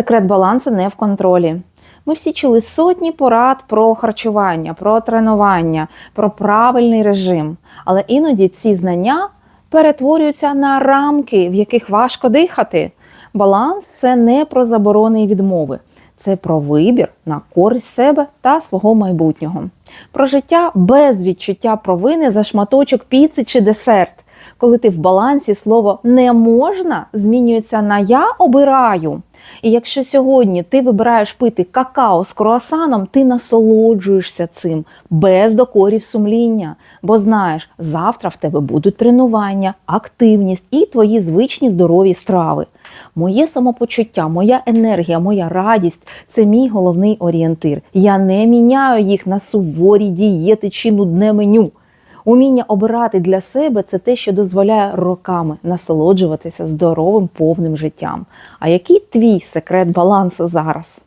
Секрет балансу не в контролі. Ми всі чули сотні порад про харчування, про тренування, про правильний режим. Але іноді ці знання перетворюються на рамки, в яких важко дихати. Баланс це не про заборони і відмови, це про вибір на користь себе та свого майбутнього. Про життя без відчуття провини за шматочок піци чи десерт. Коли ти в балансі слово не можна змінюється на я обираю. І якщо сьогодні ти вибираєш пити какао з круасаном, ти насолоджуєшся цим без докорів сумління, бо знаєш, завтра в тебе будуть тренування, активність і твої звичні здорові страви. Моє самопочуття, моя енергія, моя радість це мій головний орієнтир. Я не міняю їх на суворі дієти чи нудне меню. Уміння обирати для себе це те, що дозволяє роками насолоджуватися здоровим повним життям. А який твій секрет балансу зараз?